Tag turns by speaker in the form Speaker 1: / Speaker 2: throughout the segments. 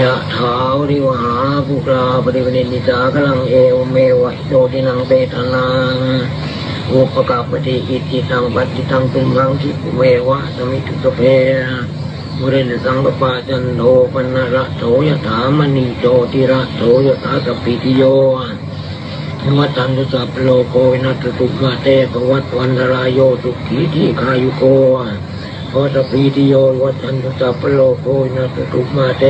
Speaker 1: ยะถาวริวหาภูกราปริวเนนิจากลังเอวเมวะโดตินังเปตนังอุปกาปฏิอิจิตังปัติตังตุมังทิเมวะสมิตุสเพบุเรนสังกปาจันโทปนระโสยถามณีโจติระโสยถาตปิติโยวัตันตุสัพโลโกวินัสตุมาเตภวัตวันรายโยสุขีทีขายุโก พอสปีติโยวัชันตุสัพโลกโกวินัสตุมาเต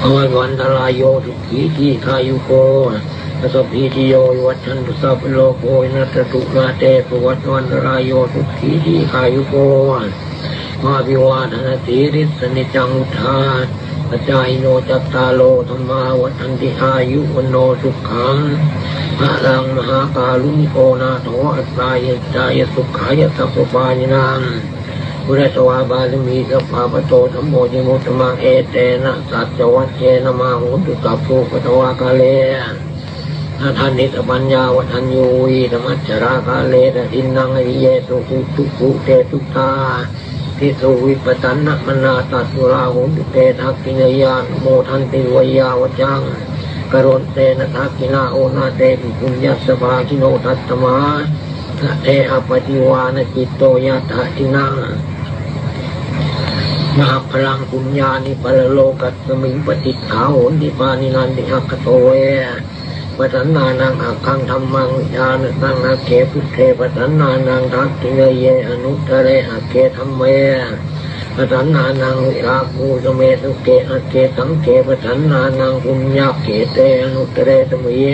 Speaker 1: ภวันวันทรายโยสุขีทีขายุโกพอสปีติโยวัชันตุสัพโลกโกนัสตุมาเตภวันวันทรายโยสุขีทีขายุโกมาวิวาทนาสีริสนิจังุทาปัจายโนจัตตาโลธรรมาวัฏันติอายุวโนสุขัง พระลังมหาการุณิโกนาโถอัตตายจายสุขายสัพพานินามพุทธสวาบาลมีสัพพาปโตสัมโมจิมุตมังเอเตนะสัจวัชเชนะมาหุตุสัพพุปตวากาเลนาทานิสปัญญาวัฒนยูวีธรรมจรากาเลตอินนังอิเยสุขุทุกุเตตุตาทิสุวิปตันนมนาตัตุราหุตุเตทักกินยานโมทันติวยาวจัง กรณเตนะทักกินาโอนาเตปิปุญญสภาคิโนทัตตมาทะเทอปฏิวานจิตโตยะถาทินังมหาพลังปุญญานิปรโลกัสมิงปฏิฐาโหนติปานินันติอัคคโตเวปัสสนานังอักขังธรรมังญาณตังนาเขพุทเทปัสสนานังทักกิเนเยอนุตเรอักเขธรรมเม ปัฏนานังวิราภูสเมสุเกอเกสังเกปัฏนานังปุญญาเกเตอนุตเรตมิย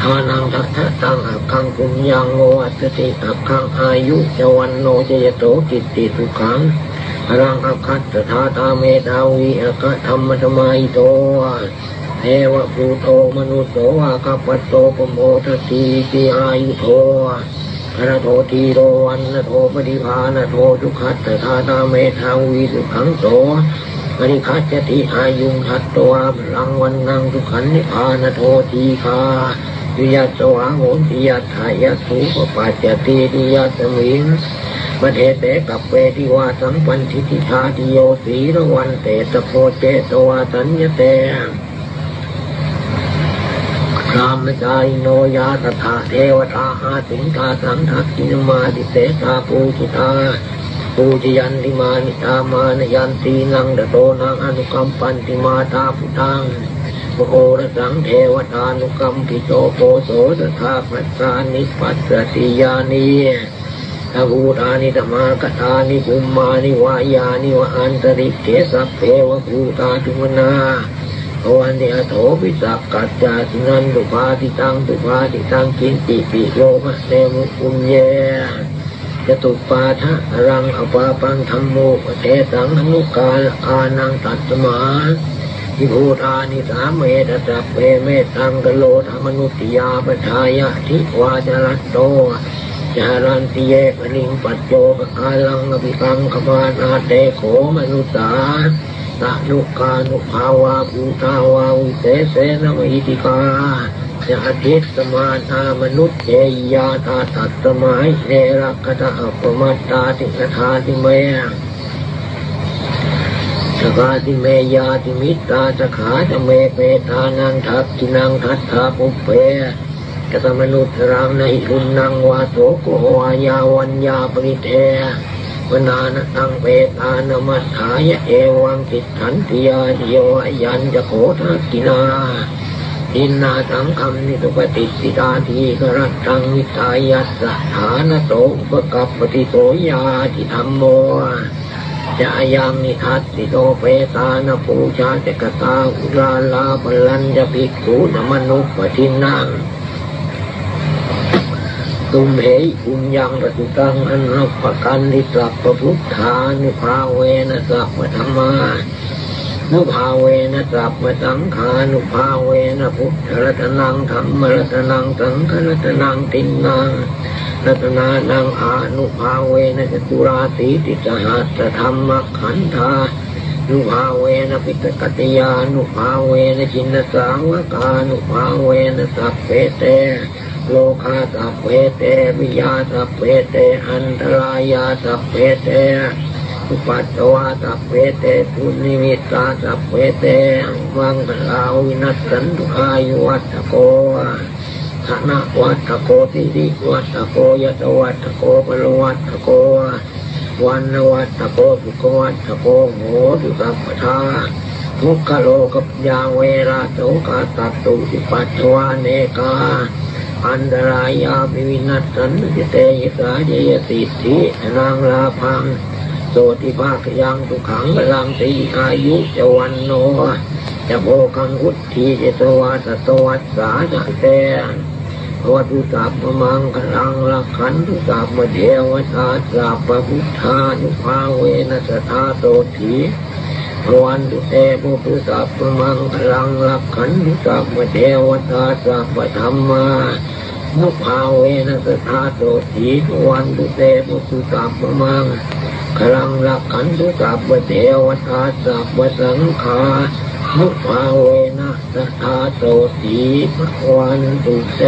Speaker 1: ทานังทัตตังอักขังปุญญังโออัตติอักขังอายุจวันโนจยโตกิตติสุขังรังอัคคัตถาตาเมตาวีอัคคธรรมธรรมายโตเทวะภูโตมนุสโสวาคัปโตปโมทสีติอายุโท พระโททีโรวันนโทปฏิภาณโททุขัตถาตาเมทาวีสุขังโสปริคัจติอายุงทัตตัวพลังวันนังทุขันนิพานโททีคาวิยัสสวาโหติยัตถายาสุปปัจจติติยัสมิงประเทเตกับเวทิวาสัมปันทิติชาติโยสีระวันเตตโพเจตวาสัญญเต รามจายโนยาตถาเทวตาหาสิงตาสังทักกินมาติเสตาปูจิตาปูจยันติมานิตามานยันตีนังดโตนังอนุกรรมปันติมาตาพุตังโอระสังเทวตานุกรรมปิโตโปโสตถาปัสสานิปัสสติยานีทภูตานิธรรมากตานิภุมมานิวายานิวะอันตริเกสัพเพวะภูตาทุมนา โอวันเดียโถปิสักกัจจาสินันตุภาติตังตุภาติตังกินติปิโยมะเตมุปุญเยจตุปาทะรังอปาปังธรรมโมเทสังอนุกาลอานังตัตมาทิภูตานิสาเมตตัพเพเมตังกโลธรรมนุติยาปทายะทิวาจรัตโตจารันติเยปนิงปัจโจปกาลังอภิกังขมานาเตโขมนุสา ตะนุกานุภาวาภูตาวาวิเศษเสนมิติกาจะอธิสมาธามนุษย์เจยาตาตัตสมัยเนรักตะอัปมัตตาติกทาติเมสกาติเมยาติมิตาสขาจะเมเปตานังทักกินังทัตถาปุเปกตมนุษย์รังในรุนนังวาโสโกวายาวัญญาปริเท วนานตังเปตานมัสถายะเอวังติขันติยาโยยันจะโคทักกินาอินนาสังคำนิสุปฏิสิตาทีกรัตังวิทายัสสะฐานโตอุปกัปปติโสยาทิธรรมโมจะยังนิทัสสิโตเปตานปูชาเจกตาอุราลาบลันจะภิกขุนมนุปทินัง ตุมเหยปุญญังปฏิตังอันรับประกันนิสัพพพุทธานุภาเวนะสัพพธรรมานุภาเวนะสัพพสังขานุภาเวนะพุทธรัตนังธรรมรัตนังสังฆรัตนังตินนังรัตนานังอานุภาเวนะจตุราสีติสหัสธรรมขันธานุภาเวนะปิตกัตยานุภาเวนะจินนสาวกานุภาเวนะสัพเพเต โลกาสัพเพเตวิยาสัพเพเตอันตรายาสัพเพเตอุปัตวาสัพเพเตปุณนิมิตาสัพเพเตวังลาวินัสสันตุอายุวัตโกธนะวัตโกติริวัตโกยตวัตโกปรวัตโกวันวัตโกสุขวัตโกโหตุสัพพทาทุกขโลกับยาเวราโสกาตัตตุสิปัจจวาเนกา อันตรายาปิวินัสสันติเตยสาเยยสิทธินางลาพังโสติภาคยังสุขังพลังตีอายุจวันโนจะโภคังวุฒิเจตวาสตวัสสาจะเตวัตุสัพพมังคลังลักขันตุสัพพเทวตาสัพพพุทธานุภาเวนัสธาโตถี วันตุเตปุตุสัพพมังคลังลักขันตุสัพพเทวตาสัพพธรรมามุภาเวนัสธาโตถีวันตุเตปุตุสัพพมังคลังรักขันตุสัพพเทวตาสัพพสังฆามุภาเวนะสทธาโตสีวันตุเต